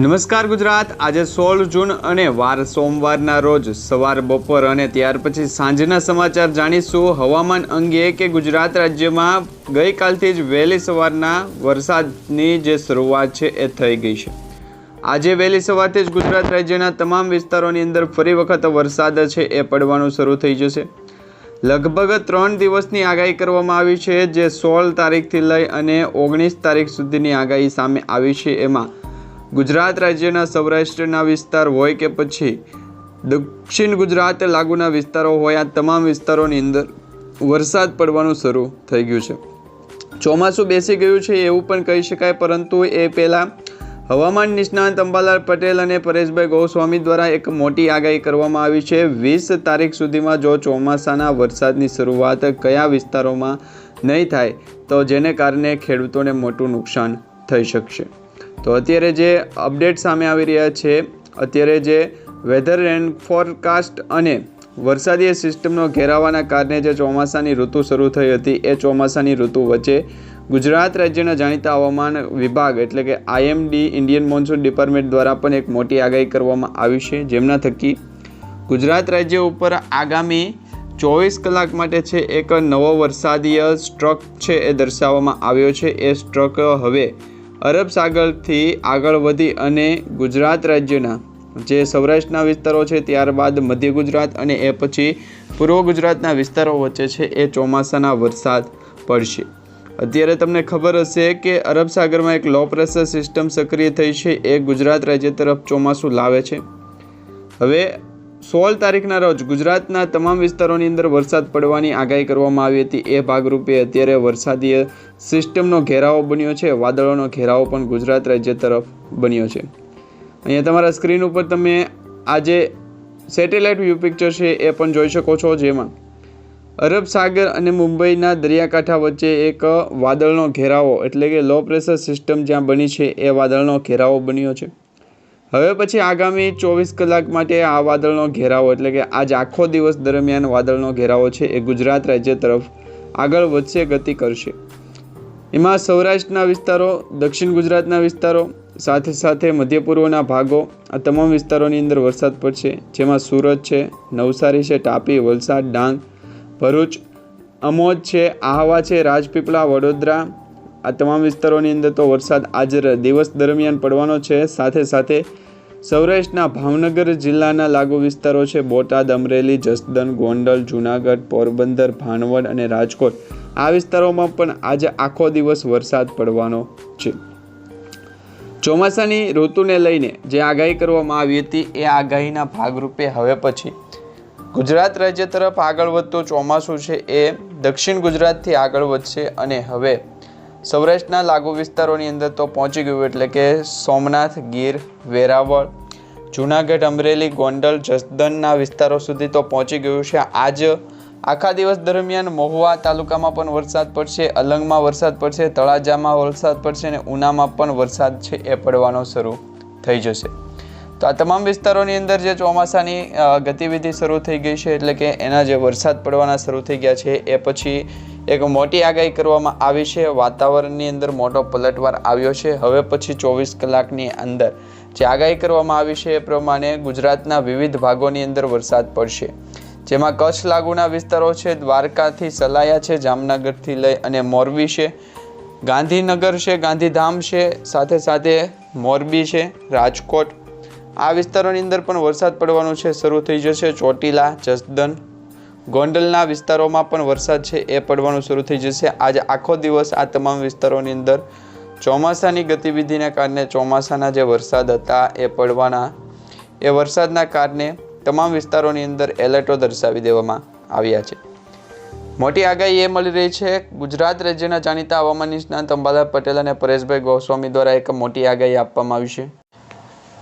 નમસ્કાર ગુજરાત. આજે સોળ જૂન અને વાર સોમવારના રોજ સવાર બપોર અને ત્યાર પછી સાંજના સમાચાર જાણીશું. હવામાન અંગે કે ગુજરાત રાજ્યમાં ગઈકાલથી જ વહેલી સવારના વરસાદની જે શરૂઆત છે એ થઈ ગઈ છે. આજે વહેલી સવારથી જ ગુજરાત રાજ્યના તમામ વિસ્તારોની અંદર ફરી વખત વરસાદ છે એ પડવાનું શરૂ થઈ જશે. લગભગ ત્રણ દિવસની આગાહી કરવામાં આવી છે, જે સોળ તારીખથી લઈ અને ઓગણીસ તારીખ સુધીની આગાહી સામે આવી છે એમાં ગુજરાત રાજ્યના સૌરાષ્ટ્રના વિસ્તાર હોય કે પછી દક્ષિણ ગુજરાત લાગુના વિસ્તારો હોય, આ તમામ વિસ્તારોની અંદર વરસાદ પડવાનું શરૂ થઈ ગયું છે. ચોમાસું બેસી ગયું છે એવું પણ કહી શકાય, પરંતુ એ પહેલાં હવામાન નિષ્ણાંત અંબાલાલ પટેલ અને પરેશભાઈ ગોસ્વામી દ્વારા એક મોટી આગાહી કરવામાં આવી છે. વીસ તારીખ સુધીમાં જો ચોમાસાના વરસાદની શરૂઆત કયા વિસ્તારોમાં નહીં થાય, તો જેને કારણે ખેડૂતોને મોટું નુકસાન થઈ શકશે. તો અત્યારે જે અપડેટ સામે આવી રહ્યા છે, અત્યારે જે વેધર રેન ફોરકાસ્ટ અને વરસાદીય સિસ્ટમનો ઘેરાવાના કારણે જે ચોમાસાની ઋતુ શરૂ થઈ હતી, એ ચોમાસાની ઋતુ વચ્ચે ગુજરાત રાજ્યના જાણીતા હવામાન વિભાગ એટલે કે આઈએમડી ઇન્ડિયન મોન્સૂન ડિપાર્ટમેન્ટ દ્વારા પણ એક મોટી આગાહી કરવામાં આવી છે. જેમના થકી ગુજરાત રાજ્ય ઉપર આગામી ચોવીસ કલાક માટે છે, એક નવો વરસાદીય સ્ટ્રક છે એ દર્શાવવામાં આવ્યો છે. એ સ્ટ્રક હવે અરબ સાગરથી આગળ વધી અને ગુજરાત રાજ્યના જે સૌરાષ્ટ્રના વિસ્તારો છે, ત્યારબાદ મધ્ય ગુજરાત અને એ પછી પૂર્વ ગુજરાતના વિસ્તારો વચ્ચે છે, એ ચોમાસાના વરસાદ પડશે. અત્યારે તમને ખબર હશે કે અરબ સાગરમાં એક લો પ્રેશર સિસ્ટમ સક્રિય થઈ છે, એ ગુજરાત રાજ્ય તરફ ચોમાસું લાવે છે. હવે સોળ તારીખના રોજ ગુજરાતના તમામ વિસ્તારોની અંદર વરસાદ પડવાની આગાહી કરવામાં આવી હતી. એ ભાગરૂપે અત્યારે વરસાદીય સિસ્ટમનો ઘેરાવો બન્યો છે. વાદળોનો ઘેરાવો પણ ગુજરાત રાજ્ય તરફ બન્યો છે. અહીંયા તમારા સ્ક્રીન ઉપર તમે આજે સેટેલાઇટ વ્યૂ પિક્ચર છે એ પણ જોઈ શકો છો, જેમાં અરબ સાગર અને મુંબઈના દરિયાકાંઠા વચ્ચે એક વાદળનો ઘેરાવો, એટલે કે લો પ્રેશર સિસ્ટમ જ્યાં બની છે, એ વાદળનો ઘેરાવો બન્યો છે. હવે પછી આગામી ચોવીસ કલાક માટે આ વાદળનો ઘેરાવો, એટલે કે આજ આખો દિવસ દરમિયાન વાદળનો ઘેરાવો છે એ ગુજરાત રાજ્ય તરફ આગળ વધશે, ગતિ કરશે. એમાં સૌરાષ્ટ્રના વિસ્તારો, દક્ષિણ ગુજરાતના વિસ્તારો, સાથે સાથે મધ્ય પૂર્વના ભાગો, આ તમામ વિસ્તારોની અંદર વરસાદ પડશે, જેમાં સુરત છે, નવસારી છે, તાપી, વલસાડ, ડાંગ, ભરૂચ, અમોદ છે, આહવા છે, રાજપીપળા, વડોદરા આ તમામ વિસ્તારોની અંદર તો વરસાદ આજ દિવસ દરમિયાન પડવાનો છે. સાથે સાથે સૌરાષ્ટ્રના ભાવનગર જિલ્લાના લાગુ વિસ્તારો છે. બોટાદ, અમરેલી જસદન ગોંડલ, જૂનાગઢ, પોરબંદર, ભાનવડ અને રાજકોટ. આ વિસ્તારોમાં પણ આજે આખો દિવસ વરસાદ પડવાનો છે. ચોમાસાની ઋતુને લઈને જે આગાહી કરવામાં આવી હતી, એ આગાહીના ભાગરૂપે હવે પછી ગુજરાત રાજ્ય તરફ આગળ વધતું ચોમાસું છે એ દક્ષિણ ગુજરાતથી આગળ વધશે અને હવે સૌરાષ્ટ્રના લાગુ વિસ્તારોની અંદર તો પહોંચી ગયું એટલે કે સોમનાથ, ગીર, વેરાવળ, જૂનાગઢ, અમરેલી, ગોંડલ જસદનના વિસ્તારો સુધી તો પહોંચી ગયું છે. આજ આખા દિવસ દરમિયાન મહુવા તાલુકામાં પણ વરસાદ પડશે, અલંગમાં વરસાદ પડશે, તળાજામાં વરસાદ પડશે અને ઉનામાં પણ વરસાદ છે એ પડવાનો શરૂ થઈ જશે. તો આ તમામ વિસ્તારોની અંદર જે ચોમાસાની ગતિવિધિ શરૂ થઈ ગઈ છે એટલે કે એના જે વરસાદ પડવાના શરૂ થઈ ગયા છે એ પછી એક મોટી આગાહી કરવામાં આવી છે. વાતાવરણની અંદર મોટો પલટવાર આવ્યો છે. હવે પછી ચોવીસ કલાકની અંદર જે આગાહી કરવામાં આવી છે એ પ્રમાણે ગુજરાતના વિવિધ ભાગોની અંદર વરસાદ પડશે. જેમાં કચ્છ લાગુના વિસ્તારો છે, દ્વારકાથી સલાયા છે, જામનગરથી લઈ અને મોરબી છે. ગાંધીનગર છે, ગાંધીધામ છે, સાથે સાથે મોરબી છે, રાજકોટ. આ વિસ્તારોની અંદર પણ વરસાદ પડવાનો છે. શરૂ થઈ જશે ચોટીલા જસદન ગોંડલના વિસ્તારોમાં પણ વરસાદ છે, એ પડવાનું શરૂ થઈ જશે. આજે આખો દિવસ આ તમામ વિસ્તારોની અંદર ચોમાસાની ગતિવિધિના કારણે ચોમાસાના જે વરસાદ હતા, એ પડવાના, એ વરસાદના કારણે તમામ વિસ્તારોની અંદર એલર્ટો દર્શાવી દેવામાં આવ્યા છે. મોટી આગાહી એ મળી રહી છે, ગુજરાત રાજ્યના જાણીતા હવામાન નિષ્ણાંત અંબાલાલ પટેલ અને પરેશભાઈ ગોસ્વામી દ્વારા એક મોટી આગાહી આપવામાં આવી છે.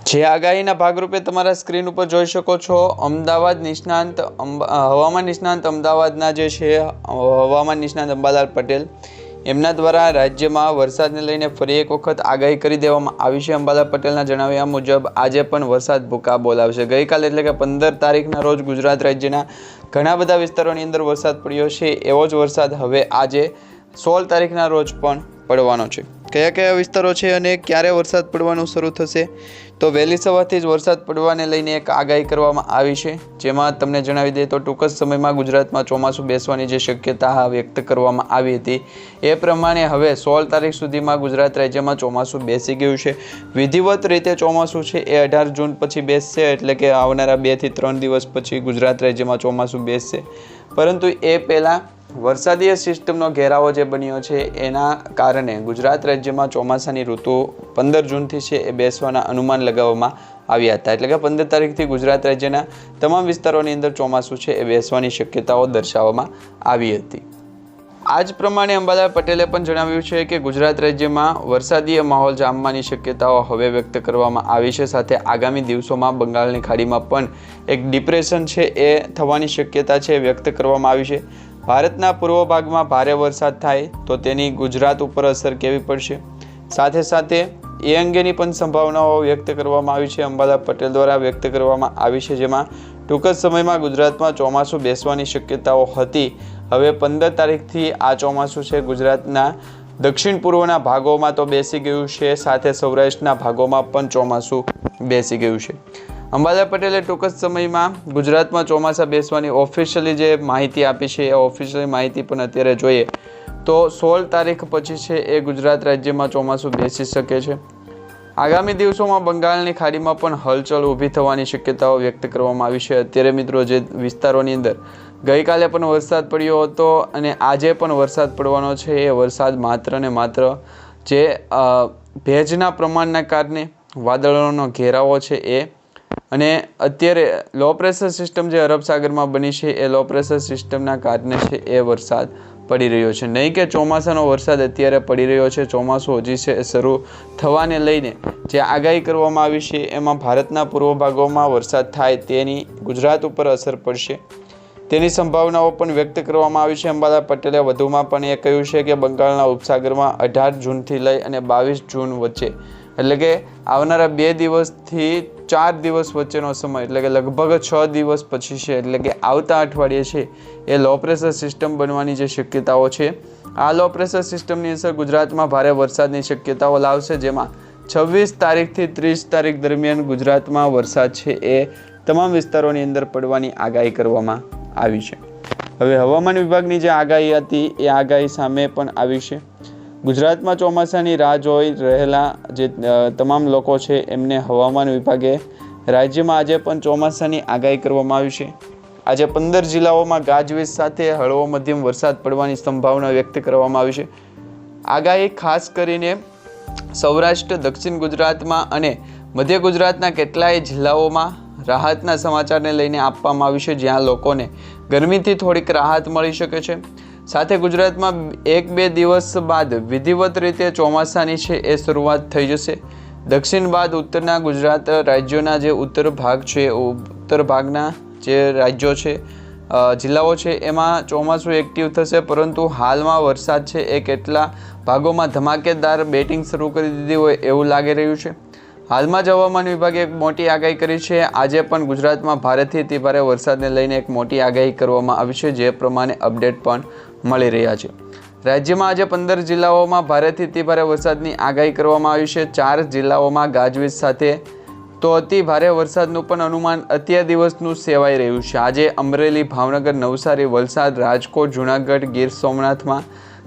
જે આગાહીના ભાગરૂપે તમારા સ્ક્રીન ઉપર જોઈ શકો છો, અમદાવાદ નિષ્ણાંત હવામાન નિષ્ણાંત અમદાવાદના જે છે હવામાન નિષ્ણાંત અંબાલાલ પટેલ. એમના દ્વારા રાજ્યમાં વરસાદને લઈને ફરી એક વખત આગાહી કરી દેવામાં આવી છે. અંબાલાલ પટેલના જણાવ્યા મુજબ, આજે પણ વરસાદ ભૂકા બોલાવશે ગઈકાલે એટલે કે પંદર તારીખના રોજ ગુજરાત રાજ્યના ઘણા બધા વિસ્તારોની અંદર વરસાદ પડ્યો છે. એવો જ વરસાદ હવે આજે સોળ તારીખના રોજ પણ પડવાનો છે. કયા કયા વિસ્તારો છે અને ક્યારે વરસાદ પડવાનું શરૂ થશે? તો વહેલી સવારથી જ વરસાદ પડવાને લઈને એક આગાહી કરવામાં આવી છે. જેમાં તમને જણાવી દઈએ તો ટૂંક જ સમયમાં ગુજરાતમાં ચોમાસું બેસવાની જે શક્યતા વ્યક્ત કરવામાં આવી હતી, એ પ્રમાણે હવે સોળ તારીખ સુધીમાં ગુજરાત રાજ્યમાં ચોમાસું બેસી ગયું છે. વિધિવત રીતે ચોમાસું છે એ અઢાર જૂન પછી બેસશે, એટલે કે આવનારા બેથી ત્રણ દિવસ પછી ગુજરાત રાજ્યમાં ચોમાસું બેસશે. પરંતુ એ પહેલાં વરસાદીય સિસ્ટમનો ઘેરાવો જે બન્યો છે, એના કારણે ગુજરાત રાજ્યમાં ચોમાસાની ઋતુ પંદર જૂનથી છે એ બેસવાના અનુમાન લગાવવામાં આવ્યા હતા. એટલે કે પંદર તારીખથી ગુજરાત રાજ્યના તમામ વિસ્તારોની અંદર ચોમાસું છે એ બેસવાની શક્યતાઓ દર્શાવવામાં આવી હતી. આ જ પ્રમાણે અંબાલાલ પટેલે પણ જણાવ્યું છે કે ગુજરાત રાજ્યમાં વરસાદીય માહોલ જામવાની શક્યતાઓ હવે વ્યક્ત કરવામાં આવી છે. સાથે આગામી દિવસોમાં બંગાળની ખાડીમાં પણ એક ડિપ્રેશન છે એ થવાની શક્યતા છે વ્યક્ત કરવામાં આવી છે. ભારતના પૂર્વ ભાગમાં ભારે વરસાદ થાય તો તેની ગુજરાત ઉપર અસર કેવી પડશે? સાથે સાથે એ અંગેની પણ સંભાવનાઓ વ્યક્ત કરવામાં આવી છે. અંબાલા પટેલ દ્વારા વ્યક્ત કરવામાં આવી છે, જેમાં ટૂંક જ સમયમાં ગુજરાતમાં ચોમાસું બેસવાની શક્યતાઓ હતી. હવે પંદર તારીખથી આ ચોમાસું છે. ગુજરાતના દક્ષિણ પૂર્વના ભાગોમાં તો બેસી ગયું છે. સાથે સૌરાષ્ટ્રના ભાગોમાં પણ ચોમાસું બેસી ગયું છે. અંબાલા પટેલે ટૂંક જ સમયમાં ગુજરાતમાં ચોમાસા બેસવાની ઓફિશિયલી જે માહિતી આપી છે, એ ઓફિશિયલી માહિતી પણ અત્યારે જોઈએ. તો સોળ તારીખ પછી છે એ ગુજરાત રાજ્યમાં ચોમાસું બેસી શકે છે. આગામી દિવસોમાં બંગાળની ખાડીમાં પણ હલચલ ઊભી થવાની શક્યતાઓ વ્યક્ત કરવામાં આવી છે. અત્યારે મિત્રો જે વિસ્તારોની અંદર ગઈકાલે પણ વરસાદ પડ્યો હતો અને આજે પણ વરસાદ પડવાનો છે. એ વરસાદ માત્ર ને માત્ર જે ભેજના પ્રમાણના કારણે વાદળોનો ઘેરાવો છે એ અને અત્યારે લો પ્રેશર સિસ્ટમ જે અરબ સાગરમાં બની છે, એ લો પ્રેશર સિસ્ટમના કારણે છે એ વરસાદ પડી રહ્યો છે. નહીં કે ચોમાસાનો વરસાદ અત્યારે પડી રહ્યો છે, ચોમાસું હજી છે એ શરૂ થવાને લઈને જે આગાહી કરવામાં આવી છે, એમાં ભારતના પૂર્વ ભાગોમાં વરસાદ થાય તેની ગુજરાત ઉપર અસર પડશે. તેની સંભાવનાઓ પણ વ્યક્ત કરવામાં આવી છે. અંબાલા પટેલે વધુમાં પણ એ કહ્યું છે કે બંગાળના ઉપસાગરમાં અઢાર જૂનથી લઈ અને બાવીસ જૂન વચ્ચે એટલે કે આવનારા બે દિવસથી ચાર દિવસ વચ્ચેનો સમય, એટલે કે લગભગ છ દિવસ પછી છે, એટલે કે આવતા અઠવાડિયે છે, એ લો પ્રેશર સિસ્ટમ બનવાની જે શક્યતાઓ છે. આ લો પ્રેશર સિસ્ટમની અસર ગુજરાતમાં ભારે વરસાદની શક્યતાઓ લાવશે, જેમાં છવ્વીસ તારીખથી ત્રીસ તારીખ દરમિયાન ગુજરાતમાં વરસાદ છે, એ તમામ વિસ્તારોની અંદર પડવાની આગાહી કરવામાં આવી છે. હવે હવામાન વિભાગની જે આગાહી હતી, એ આગાહી સામે પણ આવી છે. ગુજરાતમાં ચોમાસાની રાહ જોઈ રહેલા જે તમામ લોકો છે, એમને હવામાન વિભાગે રાજ્યમાં આજે પણ ચોમાસાની આગાહી કરવામાં આવી છે. આજે પંદર જિલ્લાઓમાં ગાજવીજ સાથે હળવો મધ્યમ વરસાદ પડવાની સંભાવના વ્યક્ત કરવામાં આવી છે. આગાહી ખાસ કરીને સૌરાષ્ટ્ર, દક્ષિણ ગુજરાતમાં અને મધ્ય ગુજરાતના કેટલાય જિલ્લાઓમાં રાહતના સમાચારને લઈને આપવામાં આવ્યું છે, જ્યાં લોકોને ગરમીથી થોડીક રાહત મળી શકે છે. સાથે ગુજરાતમાં એક બે દિવસ બાદ વિધિવત રીતે ચોમાસાની છે એ શરૂઆત થઈ જશે. દક્ષિણ બાદ ઉત્તરના ગુજરાત રાજ્યોના જે ઉત્તર ભાગ છે ઉત્તર ભાગના જે રાજ્યો છે જિલ્લાઓ છે, એમાં ચોમાસું એક્ટિવ થશે, પરંતુ હાલમાં વરસાદ છે એ કેટલા ભાગોમાં ધમાકેદાર બેટિંગ શરૂ કરી દીધી હોય એવું લાગી રહ્યું છે. હાલમાં જ હવામાન વિભાગે એક મોટી આગાહી કરી છે. આજે પણ ગુજરાતમાં ભારેથી અતિ ભારે વરસાદને લઈને એક મોટી આગાહી કરવામાં આવી છે, જે પ્રમાણે અપડેટ પણ મળી રહ્યા છે. રાજ્યમાં આજે પંદર જિલ્લાઓમાં ભારેથી અતિ ભારે વરસાદની આગાહી કરવામાં આવી છે. ચાર જિલ્લાઓમાં ગાજવીજ સાથે તો અતિ ભારે વરસાદનું પણ અનુમાન અત્યાર દિવસનું સેવાઈ રહ્યું છે. આજે અમરેલી, ભાવનગર, નવસારી, વલસાડ, રાજકોટ, જૂનાગઢ, ગીર સોમનાથમાં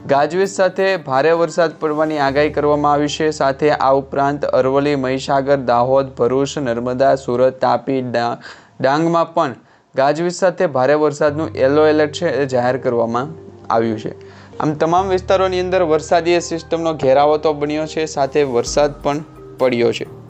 ગાજવીજ સાથે ભારે વરસાદ પડવાની આગાહી કરવામાં આવી છે. સાથે આ ઉપરાંત અરવલ્લી, મહીસાગર, દાહોદ, ભરૂચ, નર્મદા, સુરત, તાપી ડાંગમાં પણ ગાજવીજ સાથે ભારે વરસાદનું યલો એલર્ટ છે એ જાહેર કરવામાં આવ્યું છે. આમ તમામ વિસ્તારોની અંદર વરસાદીય સિસ્ટમનો ઘેરાવો તો બન્યો છે, સાથે વરસાદ પણ પડ્યો છે.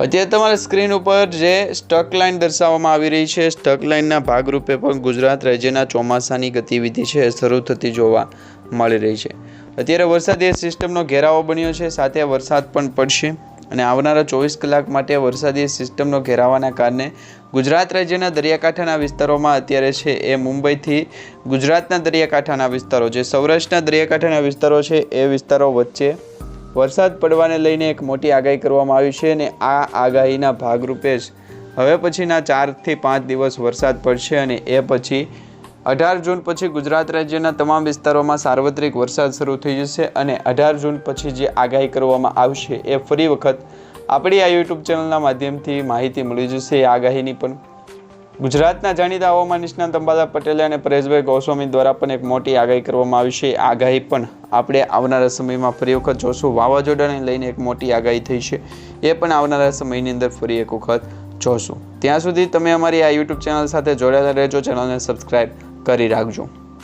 અત્યારે તમારા સ્ક્રીન ઉપર જે સ્ટક લાઇન દર્શાવવામાં આવી રહી છે, સ્ટક લાઇનના ભાગરૂપે પણ ગુજરાત રાજ્યના ચોમાસાની ગતિવિધિ છે, શરૂ થતી જોવા મળી રહી છે. અત્યારે વરસાદીય સિસ્ટમનો ઘેરાવો બન્યો છે, સાથે વરસાદ પણ પડશે. અને આવનારા ચોવીસ કલાક માટે વરસાદી સિસ્ટમનો ઘેરાવાના કારણે ગુજરાત રાજ્યના દરિયાકાંઠાના વિસ્તારોમાં અત્યારે છે એ મુંબઈથી ગુજરાતના દરિયાકાંઠાના વિસ્તારો જે સૌરાષ્ટ્રના દરિયાકાંઠાના વિસ્તારો છે એ વિસ્તારો વચ્ચે વરસાદ પડવાને લઈને એક મોટી આગાહી કરવામાં આવી છે અને આ આગાહીના ભાગરૂપે જ હવે પછીના ચારથી પાંચ દિવસ વરસાદ પડશે અને એ પછી અઢાર જૂન પછી ગુજરાત રાજ્યના તમામ વિસ્તારોમાં સાર્વત્રિક વરસાદ શરૂ થઈ જશે અને અઢાર જૂન પછી જે આગાહી કરવામાં આવશે એ ફરી વખત આપણી આ યુટ્યુબ ચેનલના માધ્યમથી માહિતી મળી જશે. એ આગાહીની પણ ગુજરાતના જાણીતા હવામાન નિષ્ણાંત અંબાલા પટેલે અને પરેશભાઈ ગોસ્વામી દ્વારા પણ એક મોટી આગાહી કરવામાં આવી છે. આગાહી પણ આપણે આવનારા સમયમાં ફરી વખત જોશું. વાવાઝોડાને લઈને એક મોટી આગાહી થઈ છે. એ પણ આવનારા સમયની અંદર ફરી એક વખત જોશું. ત્યાં સુધી તમે અમારી આ યુટ્યુબ ચેનલ સાથે જોડાયેલા રહેજો. ચેનલને સબસ્ક્રાઈબ કરી રાખજો.